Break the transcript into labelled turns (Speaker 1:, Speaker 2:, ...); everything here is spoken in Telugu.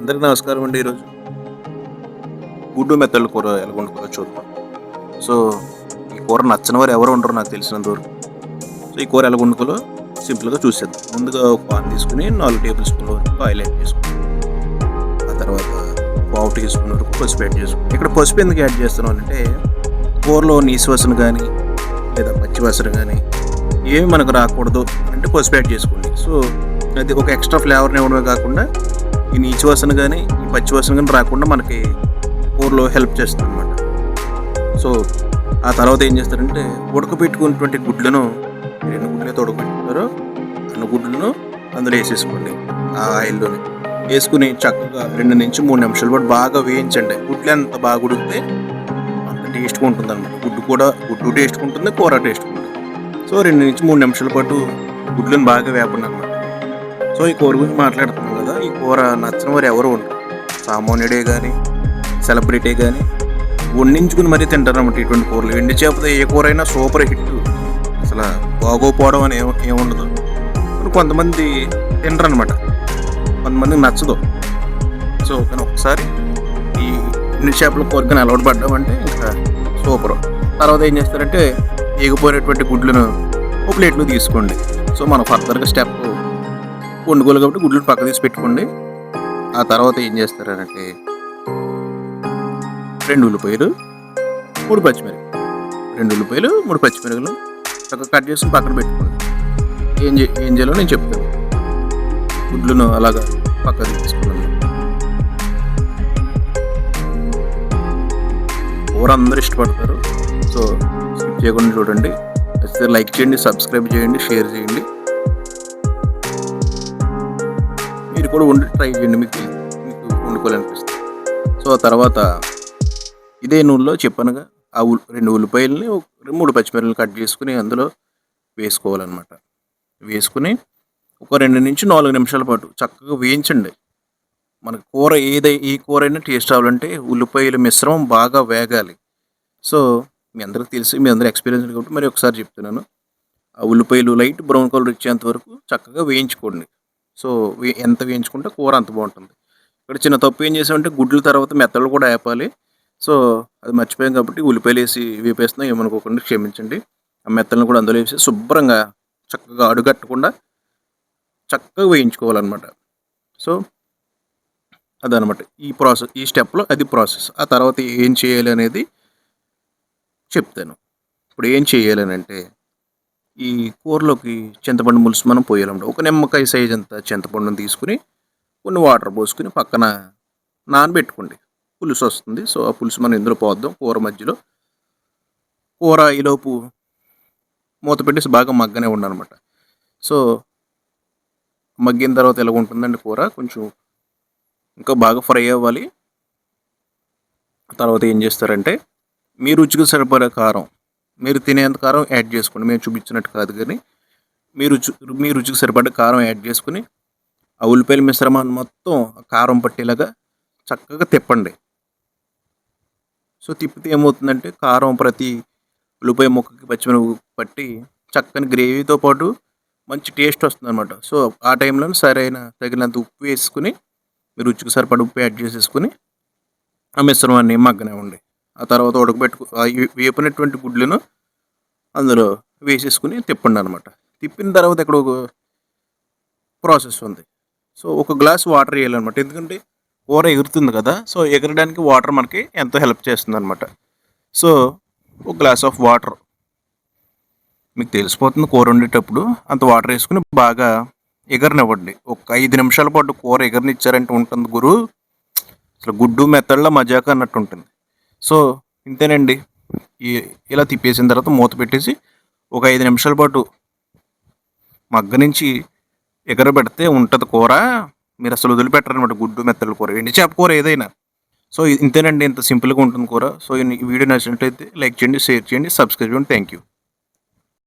Speaker 1: అందరికీ నమస్కారం అండి ఈరోజు. గుడ్డు మెత్తళ్ళ కూర ఎలా వండుకోవాలో చూద్దాం. సో ఈ కూర నచ్చని వారు ఎవరు ఉండరు నాకు తెలిసినంత వరకు సో ఈ కూర ఎలా వండుకోలో సింపుల్గా చూసేద్దాం. ముందుగా ఒక పాన్ తీసుకుని నాలుగు టేబుల్ స్పూన్ల వరకు ఆయిల్ యాడ్ చేసుకుని ఆ తర్వాత పావు టీ స్పూన్ వరకు పసుపు యాడ్ చేసుకుని ఇక్కడ పసుపు ఎందుకు యాడ్ చేస్తున్నాం అంటే కూరలో నీసువాసన కానీ లేదా పచ్చివాసన కానీ ఏమి మనకు రాకూడదు అంటే పసుపు యాడ్ చేసుకోండి. సో అది ఒక ఎక్స్ట్రా ఫ్లేవర్ని ఇవ్వడమే కాకుండా ఈ నీచు వాసన కానీ ఈ పచ్చి వాసన కానీ రాకుండా మనకి కూరలో హెల్ప్ చేస్తుంది అనమాట సో ఆ తర్వాత ఏం చేస్తారంటే ఉడకబెట్టుకున్నటువంటి గుడ్లను రెండు గుడ్లతో ఉడకబెట్టుకుంటారో అన్న గుడ్లను అందులో వేసేసుకోండి ఆ ఆయిల్లోనే. వేసుకుని చక్కగా రెండు నుంచి మూడు నిమిషాల పాటు బాగా వేయించండి. గుడ్లు ఎంత బాగా ఉడికితే అంత టేస్ట్గా ఉంటుంది అనమాట గుడ్డు కూడా గుడ్డు టేస్ట్గా ఉంటుంది కూర టేస్ట్గా ఉంటుంది. సో రెండు నుంచి మూడు నిమిషాల పాటు గుడ్లను బాగా వేపండి అనమాట సో ఈ కూర గురించి మాట్లాడతాం. కూర నచ్చిన వారు ఎవరు ఉండరు. సామాన్యుడే కానీ సెలబ్రిటీ కానీ వండించుకుని మరీ తింటారన్నమాట ఇటువంటి కూరలు ఎండి చేపతో ఏ కూర అయినా సూపర్ హిట్. అసలు బాగోపోవడం అని ఏముండదు కొంతమంది తినరనమాట కొంతమందికి నచ్చదు. సో కానీ ఒకసారి ఈ ఎండి చేపల కూరగానే అలవాటు పడ్డామంటే ఇంకా సూపర్. తర్వాత ఏం చేస్తారంటే ఎగిపోయినటువంటి గుడ్లను ఒక ప్లేట్లో తీసుకోండి. సో మనం ఫర్దర్గా స్టెప్ వండుకోవాలి కాబట్టి గుడ్లను పక్క తీసి పెట్టుకోండి. ఆ తర్వాత ఏం చేస్తారంటే రెండు ఉల్లిపాయలు మూడు పచ్చిమిరపకాయలు రెండు ఉల్లిపాయలు మూడు పచ్చిమిరపకాయలు చక్కగా కట్ చేసి పక్కన పెట్టుకోండి. ఏం చే ఏం చేయాలో నేను చెప్తాను. గుడ్లను అలాగా పక్క తీసుకున్నాను కూర అందరూ ఇష్టపడతారు సో స్కిప్ చేయకుండా చూడండి. లైక్ చేయండి సబ్స్క్రైబ్ చేయండి షేర్ చేయండి. మీరు కూడా వండి ట్రై చేయండి. మీకు మీకు వండుకోవాలనిపిస్తుంది. సో ఆ తర్వాత ఇదే నూనెలో చెప్పనుగా ఆ ఉల్ రెండు ఉల్లిపాయలని ఒక మూడు పచ్చిమిరపకాయలు కట్ చేసుకుని అందులో వేసుకోవాలన్నమాట. వేసుకుని ఒక రెండు నుంచి నాలుగు నిమిషాల పాటు చక్కగా వేయించండి. మనకు కూర ఏదై ఈ కూర అయినా టేస్ట్ అవ్వాలంటే ఉల్లిపాయల మిశ్రమం బాగా వేగాలి. సో మీ అందరికి తెలిసి మీ అందరూ ఎక్స్పీరియన్స్ కాబట్టి మరి ఒకసారి చెప్తున్నాను. ఆ ఉల్లిపాయలు లైట్ బ్రౌన్ కలర్ ఇచ్చేంత వరకు చక్కగా వేయించుకోండి. సో వే- ఎంత వేయించుకుంటే కూర అంత బాగుంటుంది. ఇక్కడ చిన్న తప్పు ఏం చేసామంటే గుడ్ల తర్వాత మెత్తలు కూడా వేపాలి సో అది మర్చిపోయాం కాబట్టి ఉల్లిపాయలు వేసి వేపేస్తున్నాం ఏమనుకోకుండా క్షమించండి. ఆ మెత్తలను కూడా అందులో వేసి శుభ్రంగా చక్కగా అడుగట్టకుండా చక్కగా వేయించుకోవాలన్నమాట. సో అదనమాట ఈ ప్రాసెస్ ఈ స్టెప్లో అది ప్రాసెస్. ఆ తర్వాత ఏం చేయాలి అనేది చెప్తాను. ఇప్పుడు ఏం చేయాలని అంటే ఈ కూరలోకి చింతపండు ములుసు మనం పోయాలన్నమాట ఒక నిమ్మకాయ సైజ్ అంత చింతపండుని తీసుకుని కొన్ని వాటర్ పోసుకుని పక్కన నానబెట్టుకోండి. పులుసు వస్తుంది. సో ఆ పులుసు మనం ఇందులో పోద్దాం. కూర మధ్యలో కూర ఈలోపు మూత పెట్టేసి బాగా మగ్గనే ఉండనమాట సో మగ్గిన తర్వాత ఎలా ఉంటుందండి కూర? కొంచెం ఇంకా బాగా ఫ్రై అవ్వాలి. తర్వాత ఏం చేస్తారంటే మీ రుచికి సరిపడే కారం మీరు తినేంత కారం యాడ్ చేసుకోండి. మేము చూపించినట్టు కాదు కానీ మీ రుచి మీ రుచికి సరిపడే కారం యాడ్ చేసుకుని ఆ ఉల్లిపాయల మిశ్రమాన్ని మొత్తం కారం పట్టేలాగా చక్కగా తిప్పండి. సో తిప్పితే ఏమవుతుందంటే కారం ప్రతి ఉల్లిపాయ ముక్కకి పచ్చిమిరప పట్టి చక్కని గ్రేవీతో పాటు మంచి టేస్ట్ వస్తుందన్నమాట. సో ఆ టైంలో సరైన తగినంత ఉప్పు వేసుకుని మీ రుచికి సరిపడ ఉప్పు యాడ్ చేసేసుకుని ఆ మిశ్రమాన్ని మగ్గనివ్వండి. ఆ తర్వాత ఉడకబెట్టుకు వేపినటువంటి గుడ్లను అందులో వేసేసుకుని తిప్పండి అనమాట తిప్పిన తర్వాత ఇక్కడ ఒక ప్రాసెస్ ఉంది. సో ఒక గ్లాస్ వాటర్ వేయాలన్నమాట ఎందుకంటే కూర ఎగురుతుంది కదా సో ఎగరడానికి వాటర్ మనకి ఎంతో హెల్ప్ చేస్తుంది అనమాట సో ఒక గ్లాస్ ఆఫ్ వాటర్. మీకు తెలిసిపోతుంది కూర వండేటప్పుడు అంత వాటర్ వేసుకుని బాగా ఎగరనివ్వండి. ఒక ఐదు నిమిషాల పాటు కూర ఎగరనిచ్చారంటే ఉంటుంది గురు. అసలు గుడ్డు మెత్తళ్ళ మజాక అన్నట్టు ఉంటుంది. సో ఇంతేనండి. ఇలా తిప్పేసిన తర్వాత మూత పెట్టేసి ఒక ఐదు నిమిషాల పాటు మగ్గ నుంచి ఎగరబెడితే ఉంటుంది కూర. మీరు అసలు వదిలిపెట్టారనమాట గుడ్డు మెత్తల కూర. ఎండి చేప కూర ఏదైనా. సో ఇంతేనండి ఇంత సింపుల్గా ఉంటుంది కూర. సో ఈ వీడియో నచ్చినట్లయితే లైక్ చేయండి షేర్ చేయండి సబ్స్క్రైబ్ చేయండి. Thank you.